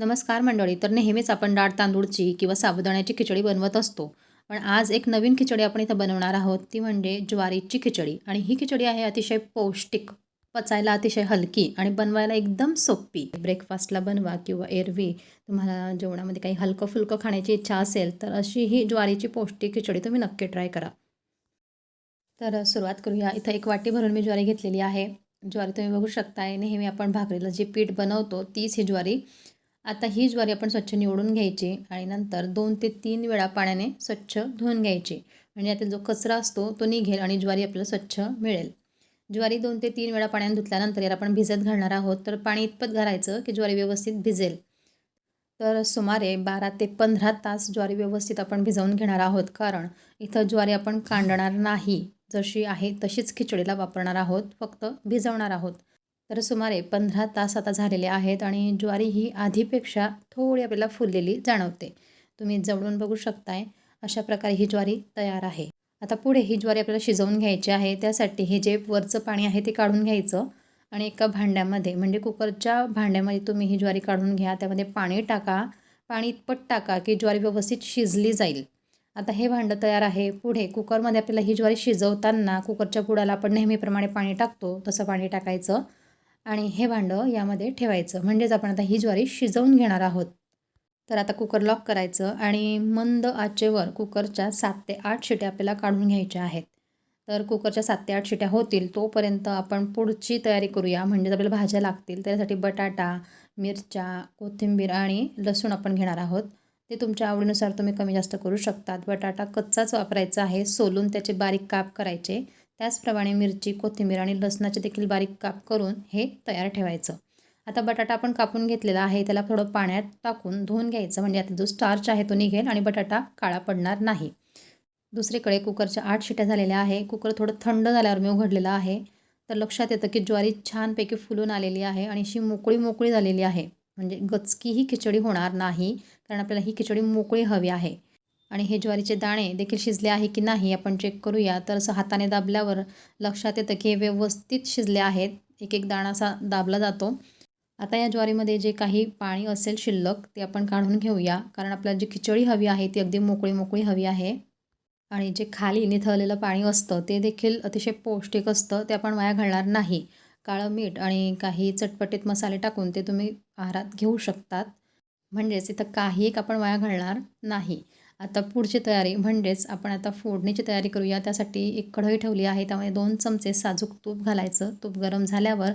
नमस्कार मंडळी तर नेहमीच आपण डाळ तांदूळची किंवा साबुदाण्याची खिचडी बनवत असतो. पण आज एक नवीन खिचडी आपण इथं बनवणार आहोत. ती म्हणजे ज्वारीची खिचडी. आणि ही खिचडी आहे अतिशय पौष्टिक पचायला अतिशय हलकी आणि बनवायला एकदम सोपी. ब्रेकफास्टला बनवा किंवा एरवी. तुम्हाला जेवणामध्ये काही हलकं फुलकं खाण्याची इच्छा असेल तर अशी ही ज्वारीची पौष्टिक खिचडी तुम्ही नक्की ट्राय करा. तर सुरुवात करूया. इथं एक वाटी भरून मी ज्वारी घेतलेली आहे. ज्वारी तुम्ही बघू शकताय नेहमी आपण भाकरीला जी पीठ बनवतो तीच ही ज्वारी. आता ही ज्वारी आपण स्वच्छ निवडून घ्यायची आणि नंतर दोन ते तीन वेळा पाण्याने स्वच्छ धुवून घ्यायची. म्हणजे यातील जो कचरा असतो तो निघेल आणि ज्वारी आपल्याला स्वच्छ मिळेल. ज्वारी दोन ते तीन वेळा पाण्याने धुतल्यानंतर याला आपण भिजत घालणार आहोत. तर पाणी इतपत घालायचं की ज्वारी व्यवस्थित भिजेल. तर सुमारे बारा ते पंधरा तास ज्वारी व्यवस्थित आपण भिजवून घेणार आहोत. कारण इथं ज्वारी आपण कांडणार नाही. जशी आहे तशीच खिचडीला वापरणार आहोत. फक्त भिजवणार आहोत. तर सुमारे पंधरा तास आता झालेले आहेत आणि ज्वारी ही आधीपेक्षा थोडी आपल्याला फुललेली जाणवते. तुम्ही जवळून बघू शकताय अशा प्रकारे ही ज्वारी तयार आहे. आता पुढे ही ज्वारी आपल्याला शिजवून घ्यायची आहे. त्यासाठी हे जे वरचं पाणी आहे ते काढून घ्यायचं आणि एका भांड्यामध्ये म्हणजे कुकरच्या भांड्यामध्ये तुम्ही ही ज्वारी काढून घ्या. त्यामध्ये पाणी टाका. पाणी इतपत टाका की ज्वारी व्यवस्थित शिजली जाईल. आता हे भांडं तयार आहे. पुढे कुकरमध्ये आपल्याला ही ज्वारी शिजवताना कुकरच्या पुडाला आपण नेहमीप्रमाणे पाणी टाकतो. तसं पाणी टाकायचं. आणि हे भांडं यामध्ये ठेवायचं. म्हणजेच आपण आता ही ज्वारी शिजवून घेणार आहोत. तर आता कुकर लॉक करायचं आणि मंद आचेवर कुकरच्या सात ते आठ शिट्या आपल्याला काढून घ्यायच्या आहेत. तर कुकरच्या सात ते आठ शिट्या होतील तोपर्यंत आपण पुढची तयारी करूया. म्हणजेच आपल्याला भाज्या लागतील त्यासाठी बटाटा मिरच्या कोथिंबीर आणि लसूण आपण घेणार आहोत. ते तुमच्या आवडीनुसार तुम्ही कमी जास्त करू शकतात. बटाटा कच्चाच वापरायचा आहे. सोलून त्याचे बारीक काप करायचे. त्याचप्रमाणे मिरची कोथिंबीर आणि लसणाचे देखील बारीक काप करून हे तयार ठेवायचं. आता बटाटा आपण कापून घेतलेला आहे त्याला थोडं पाण्यात टाकून धुवून घ्यायचं. म्हणजे आता जो स्टार्च आहे तो निघेल आणि बटाटा काळा पडणार नाही. दुसरीकडे कुकरच्या आठ शिट्या झालेल्या आहे. कुकर थोडं थंड झाल्यावर मी उघडलेलं आहे. तर लक्षात येतं की ज्वारी छानपैकी फुलून आलेली आहे आणि अशी मोकळी मोकळी झालेली आहे. म्हणजे गचकी ही खिचडी होणार नाही कारण आपल्याला ही खिचडी मोकळी हवी आहे. आणि हे ज्वारीचे दाणे देखील शिजले आहे की नाही आपण चेक करूया. तर असं हाताने दाबल्यावर लक्षात येतं की हे व्यवस्थित शिजले आहेत. एक एक दाणा असा दाबला जातो. आता या ज्वारीमध्ये जे काही पाणी असेल शिल्लक ते आपण काढून घेऊया. कारण आपल्याला जी खिचडी हवी आहे ती अगदी मोकळी मोकळी हवी आहे. आणि जे खाली निथळलेलं पाणी असतं ते देखील अतिशय पौष्टिक असतं. ते आपण वाया घालणार नाही. काळं मीठ आणि काही चटपटीत मसाले टाकून ते तुम्ही आहारात घेऊ शकतात. म्हणजेच इथं काही एक आपण वाया घालणार नाही. आता पुढची तयारी म्हणजेच आपण आता फोडणीची तयारी करूया. त्यासाठी एक कढई ठेवली आहे. त्यामध्ये दोन चमचे साजूक तूप घालायचं. तूप गरम झाल्यावर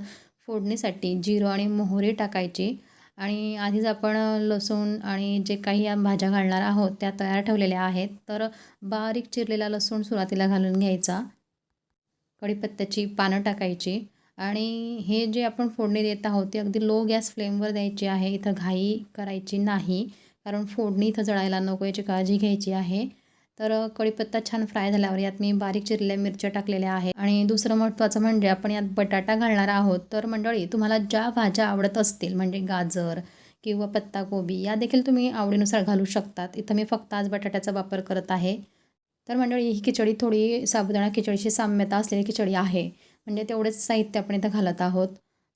फोडणीसाठी जिरं आणि मोहरी टाकायची. आणि आधीच आपण लसूण आणि जे काही या भाज्या घालणार आहोत त्या तयार ठेवलेल्या आहेत. तर बारीक चिरलेला लसूण सुरुवातीला घालून घ्यायचा. कढीपत्त्याची पानं टाकायची. आणि हे जे आपण फोडणी देत आहोत ते अगदी लो गॅस फ्लेमवर द्यायची आहे. इथं घाई करायची नाही. कारण फोडणी इथं जळायला नको याची काळजी घ्यायची आहे. तर कढीपत्ता छान फ्राय झाल्यावर यात मी बारीक चिरलेल्या मिरच्या टाकलेल्या आहे आणि दुसरं महत्त्वाचं म्हणजे आपण यात बटाटा घालणार आहोत. तर मंडळी तुम्हाला ज्या भाज्या आवडत असतील म्हणजे गाजर किंवा पत्ताकोबी या देखील तुम्ही आवडीनुसार घालू शकतात. इथं मी फक्त आज बटाट्याचा वापर करत आहे. तर मंडळी ही खिचडी थोडी साबुदाणा खिचडीची साम्यता असलेली खिचडी आहे. म्हणजे तेवढेच साहित्य आपण इथं घालत आहोत.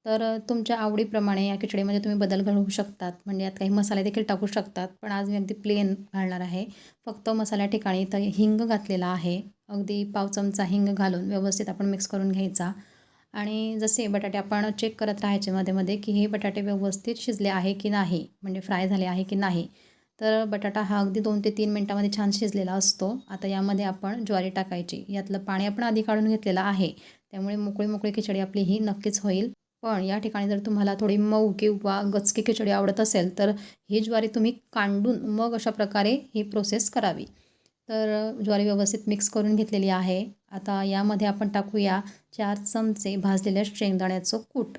तर तुमच्या आवडीप्रमाणे या खिचडीमध्ये तुम्ही बदल घालू शकतात. म्हणजे यात काही मसाले देखील टाकू शकतात. पण आज मी अगदी प्लेन घालणार आहे. फक्त मसाल्या ठिकाणी तर हिंग घातलेला आहे. अगदी पाव चमचा हिंग घालून व्यवस्थित आपण मिक्स करून घ्यायचा. आणि जसे बटाटे आपण चेक करत राहायचे मध्ये मध्ये की हे बटाटे व्यवस्थित शिजले आहे की नाही म्हणजे फ्राय झाले आहे की नाही. तर बटाटा हा अगदी दोन ते तीन मिनटामध्ये छान शिजलेला असतो. आता यामध्ये आपण ज्वारी टाकायची. यातलं पाणी आपण आधी काढून घेतलेलं आहे. त्यामुळे मोकळी मोकळी खिचडी आपली ही नक्कीच होईल. पण या ठिकाणी जर तुम्हाला थोडी मऊ किंवा गचकी खिचडी आवडत असेल तर ही ज्वारी तुम्ही कांडून मग अशा प्रकारे ही प्रोसेस करावी. तर ज्वारी व्यवस्थित मिक्स करून घेतलेली आहे. आता यामध्ये आपण टाकूया चार चमचे भाजलेल्या शेंगदाण्याचं कूट.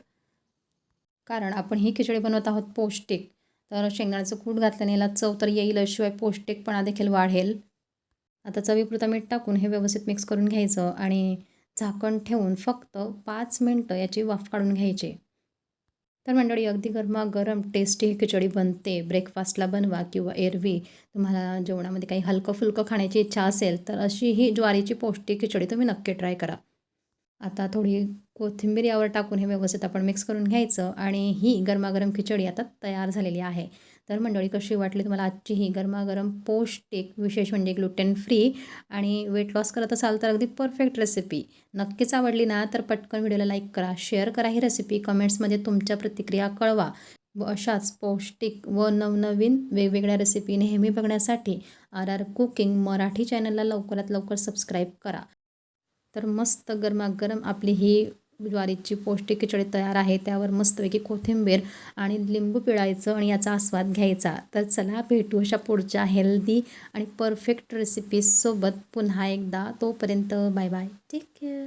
कारण आपण ही खिचडी बनवत आहोत पौष्टिक तर शेंगदाण्याचं कूट घातल्याने याला चव तर येईल शिवाय पौष्टिकपणा देखील वाढेल. आता चवीपुरता मीठ टाकून हे व्यवस्थित मिक्स करून घ्यायचं आणि झाकण ठेवून फक्त पाच मिनटं याची वाफ काढून घ्यायची. तर मंडळी अगदी गरमागरम टेस्टी खिचडी बनते. ब्रेकफास्टला बनवा किंवा एरवी. तुम्हाला जेवणामध्ये काही हलकं फुलकं खाण्याची इच्छा असेल तर अशी ही ज्वारीची पौष्टिक खिचडी तुम्ही नक्की ट्राय करा. आता थोडी कोथिंबीर यावर टाकून हे व्यवस्थित आपण मिक्स करून घ्यायचं आणि ही गरमागरम खिचडी आता तयार झालेली आहे. तर मंडळी कशी वाटली तुम्हाला आजची ही गरमागरम पौष्टिक विशेष म्हणजे ग्लुटेन फ्री आणि वेट लॉस करत असाल तर अगदी परफेक्ट रेसिपी नक्कीच आवडली ना तर पटकन व्हिडिओला लाईक करा शेअर करा ही रेसिपी कमेंट्समध्ये तुमच्या प्रतिक्रिया कळवा. व अशाच पौष्टिक व नवनवीन वेगवेगळ्या रेसिपी नेहमी बघण्यासाठी आर आर कुकिंग मराठी चॅनलला लवकरात लवकर सबस्क्राईब करा. तर मस्त गरमागरम आपली ही ज्वारीची पौष्टिक खिचडी तयार आहे त्यावर मस्तपैकी कोथिंबीर आणि लिंबू पिळायचं आणि याचा आस्वाद घ्यायचा. तर चला भेटू अशा पुढच्या हेल्दी आणि परफेक्ट रेसिपीजसोबत पुन्हा एकदा. तोपर्यंत बाय बाय टेक केअर